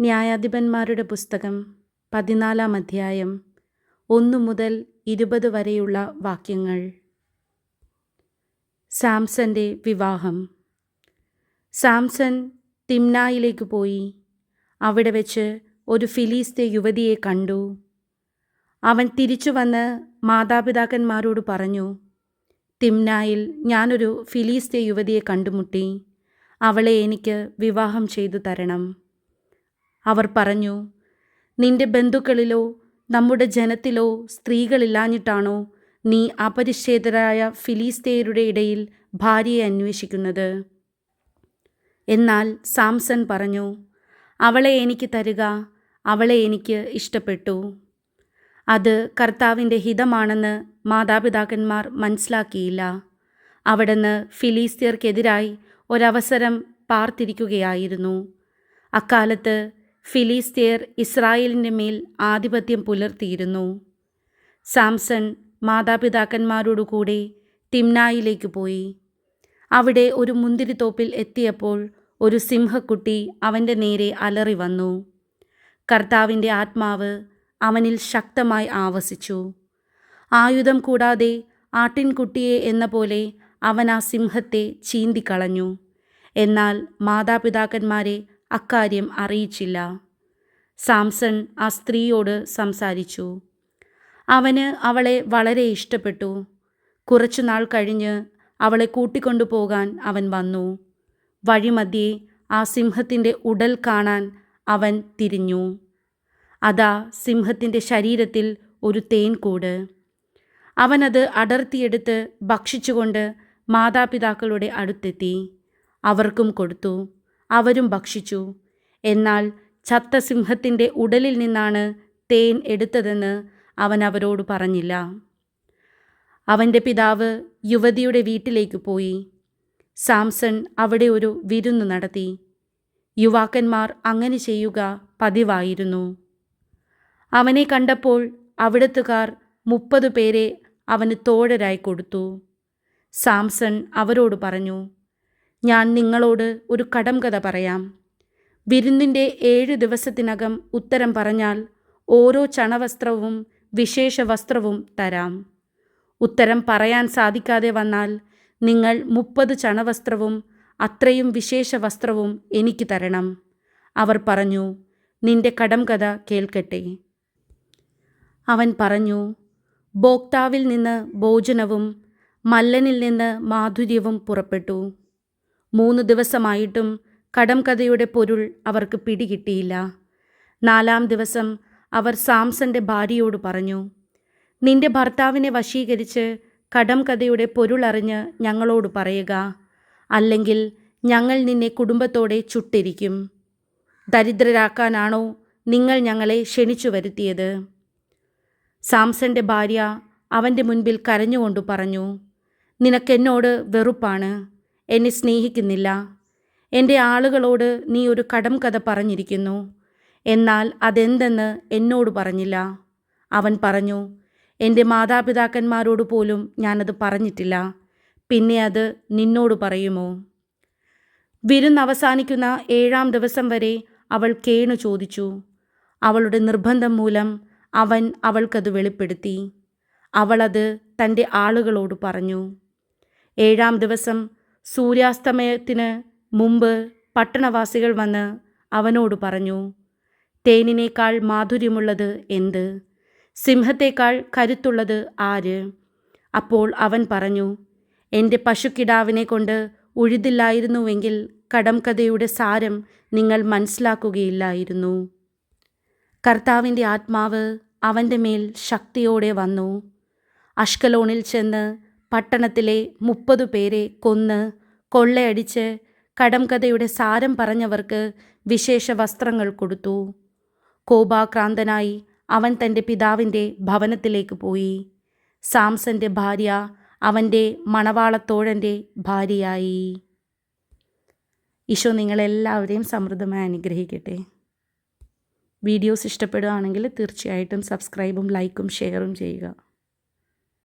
ന്യായാധിപന്മാരുടെ പുസ്തകം പതിനാലാം അധ്യായം ഒന്നു മുതൽ ഇരുപത് വരെയുള്ള വാക്യങ്ങൾ. സാംസന്റെ വിവാഹം. സാംസൺ തിംനായിലേക്ക് പോയി. അവിടെ വെച്ച് ഒരു ഫിലീസ്തെ യുവതിയെ കണ്ടു. അവൻ തിരിച്ചു വന്ന് മാതാപിതാക്കന്മാരോട് പറഞ്ഞു തിംനായിൽ ഞാനൊരു ഫിലീസ്തെ യുവതിയെ കണ്ടുമുട്ടി. അവളെ എനിക്ക് വിവാഹം ചെയ്തു തരണം. അവർ പറഞ്ഞു നിന്റെ ബന്ധുക്കളിലോ നമ്മുടെ ജനത്തിലോ സ്ത്രീകളില്ലാഞ്ഞിട്ടാണോ നീ അപരിച്ഛേദരായ ഫിലിസ്തീയരുടെ ഇടയിൽ ഭാര്യയെ അന്വേഷിക്കുന്നത്? എന്നാൽ സാംസൺ പറഞ്ഞു അവളെ എനിക്ക് തരുക അവളെ എനിക്ക് ഇഷ്ടപ്പെട്ടു. അത് കർത്താവിന്റെ ഹിതമാണെന്ന് മാതാപിതാക്കന്മാർ മനസ്സിലാക്കിയില്ല. അവിടുന്ന് ഫിലിസ്തീയർക്കെതിരായി ഒരവസരം പാർത്തിരിക്കുകയായിരുന്നു. അക്കാലത്ത് ഫിലിസ്തീയർ ഇസ്രായേലിന്റെ മേൽ ആധിപത്യം പുലർത്തിയിരുന്നു. സാംസൺ മാതാപിതാക്കന്മാരോടുകൂടെ തിംനായിലേക്ക് പോയി. അവിടെ ഒരു മുന്തിരിത്തോപ്പിൽ എത്തിയപ്പോൾ ഒരു സിംഹക്കുട്ടി അവന്റെ നേരെ അലറി വന്നു. കർത്താവിന്റെ ആത്മാവ് അവനിൽ ശക്തമായി ആവസിച്ചു. ആയുധം കൂടാതെ ആട്ടിൻകുട്ടിയെ എന്ന പോലെ അവൻ ആ സിംഹത്തെ ചീന്തിക്കളഞ്ഞു. എന്നാൽ മാതാപിതാക്കന്മാരെ അക്കാര്യം അറിയിച്ചില്ല. സാംസൺ ആ സ്ത്രീയോട് സംസാരിച്ചു. അവന് അവളെ വളരെ ഇഷ്ടപ്പെട്ടു. കുറച്ചുനാൾ കഴിഞ്ഞ് അവളെ കൂട്ടിക്കൊണ്ടു പോകാൻ അവൻ വന്നു. വഴിമധ്യേ ആ സിംഹത്തിന്റെ ഉടൽ കാണാൻ അവൻ തിരിഞ്ഞു. അതാ സിംഹത്തിന്റെ ശരീരത്തിൽ ഒരു തേൻകൂട്. അവനത് അടർത്തിയെടുത്ത് ഭക്ഷിച്ചുകൊണ്ട് മാതാപിതാക്കളുടെ അടുത്തെത്തി. അവർക്കും കൊടുത്തു. അവരും ഭക്ഷിച്ചു. എന്നാൽ ചത്ത സിംഹത്തിന്റെ ഉടലിൽ നിന്നാണ് തേൻ എടുത്തതെന്ന് അവൻ അവരോട് പറഞ്ഞില്ല. അവന്റെ പിതാവ് യുവതിയുടെ വീട്ടിലേക്ക് പോയി. സാംസൺ അവിടെ ഒരു വിരുന്ന് നടത്തി. യുവാക്കന്മാർ അങ്ങനെ ചെയ്യുക പതിവായിരുന്നു. അവനെ കണ്ടപ്പോൾ അവിടത്തുകാർ മുപ്പത് പേരെ അവന് തോഴരായി കൊടുത്തു. സാംസൺ അവരോട് പറഞ്ഞു ഞാൻ നിങ്ങളോട് ഒരു കടം കഥ പറയാം. വിരുന്നിന്റെ ഏഴ് ദിവസത്തിനകം ഉത്തരം പറഞ്ഞാൽ ഓരോ ചണവസ്ത്രവും വിശേഷ വസ്ത്രവും തരാം. ഉത്തരം പറയാൻ സാധിക്കാതെ വന്നാൽ നിങ്ങൾ മുപ്പത് ചണവസ്ത്രവും അത്രയും വിശേഷ വസ്ത്രവും എനിക്ക് തരണം. അവർ പറഞ്ഞു നിന്റെ കടം കഥ കേൾക്കട്ടെ. അവൻ പറഞ്ഞു ഭോക്താവിൽ നിന്ന് ഭോജനവും മല്ലനിൽ നിന്ന് മാധുര്യവും പുറപ്പെട്ടു. മൂന്ന് ദിവസമായിട്ടും കടം കഥയുടെ പൊരുൾ അവർക്ക് പിടികിട്ടിയില്ല. നാലാം ദിവസം അവർ സാംസന്റെ ഭാര്യയോട് പറഞ്ഞു നിന്റെ ഭർത്താവിനെ വശീകരിച്ച് കടം കഥയുടെ പൊരുളറിഞ്ഞ് ഞങ്ങളോട് പറയുക. അല്ലെങ്കിൽ ഞങ്ങൾ നിന്നെ കുടുംബത്തോടെ ചുട്ടിരിക്കും. ദരിദ്രരാക്കാനാണോ നിങ്ങൾ ഞങ്ങളെ ക്ഷണിച്ചു വരുത്തിയത് സാംസന്റെ ഭാര്യ അവന്റെ മുൻപിൽ കരഞ്ഞുകൊണ്ട് പറഞ്ഞു നിനക്കെന്നോട് വെറുപ്പാണ്. എന്നെ സ്നേഹിക്കുന്നില്ല. എന്റെ ആളുകളോട് നീ ഒരു കടം കഥ പറഞ്ഞിരിക്കുന്നു. എന്നാൽ അതെന്തെന്ന് എന്നോട് പറഞ്ഞില്ല. അവൻ പറഞ്ഞു എന്റെ മാതാപിതാക്കന്മാരോട് പോലും ഞാനത് പറഞ്ഞിട്ടില്ല. പിന്നെ അത് നിന്നോട് പറയുമോ? വിരുന്ന് അവസാനിക്കുന്ന ഏഴാം ദിവസം വരെ അവൾ കേണു ചോദിച്ചു. അവളുടെ നിർബന്ധം മൂലം അവൻ അവൾക്കത് വെളിപ്പെടുത്തി. അവളത് തന്റെ ആളുകളോട് പറഞ്ഞു. ഏഴാം ദിവസം സൂര്യാസ്തമയത്തിന് മുമ്പ് പട്ടണവാസികൾ വന്ന് അവനോട് പറഞ്ഞു തേനിനേക്കാൾ മാധുര്യമുള്ളത് എന്ത്? സിംഹത്തേക്കാൾ കരുത്തുള്ളത് ആര്? അപ്പോൾ അവൻ പറഞ്ഞു എന്റെ പശുക്കിടാവിനെ കൊണ്ട് ഉഴുതില്ലായിരുന്നുവെങ്കിൽ കടം കഥയുടെ സാരം നിങ്ങൾ മനസ്സിലാക്കുകയില്ലായിരുന്നു. കർത്താവിന്റെ ആത്മാവ് അവന്റെ മേൽ ശക്തിയോടെ വന്നു. അഷ്കലോണിൽ ചെന്ന് പട്ടണത്തിലെ മുപ്പതു പേരെ കൊന്ന് കൊള്ളയടിച്ച് കടംകഥയുടെ സാരം പറഞ്ഞവർക്ക് വിശേഷ വസ്ത്രങ്ങൾ കൊടുത്തു. കോപാക്രാന്തനായി അവൻ തന്റെ പിതാവിന്റെ ഭവനത്തിലേക്ക് പോയി. സാംസന്റെ ഭാര്യ അവന്റെ മണവാളത്തോഴന്റെ ഭാര്യയായി. ഈശോ നിങ്ങളെല്ലാവരെയും സമൃദ്ധമായി അനുഗ്രഹിക്കട്ടെ. വീഡിയോസ് ഇഷ്ടപ്പെടുകയാണെങ്കിൽ തീർച്ചയായിട്ടും സബ്സ്ക്രൈബും ലൈക്കും ഷെയറും ചെയ്യുക.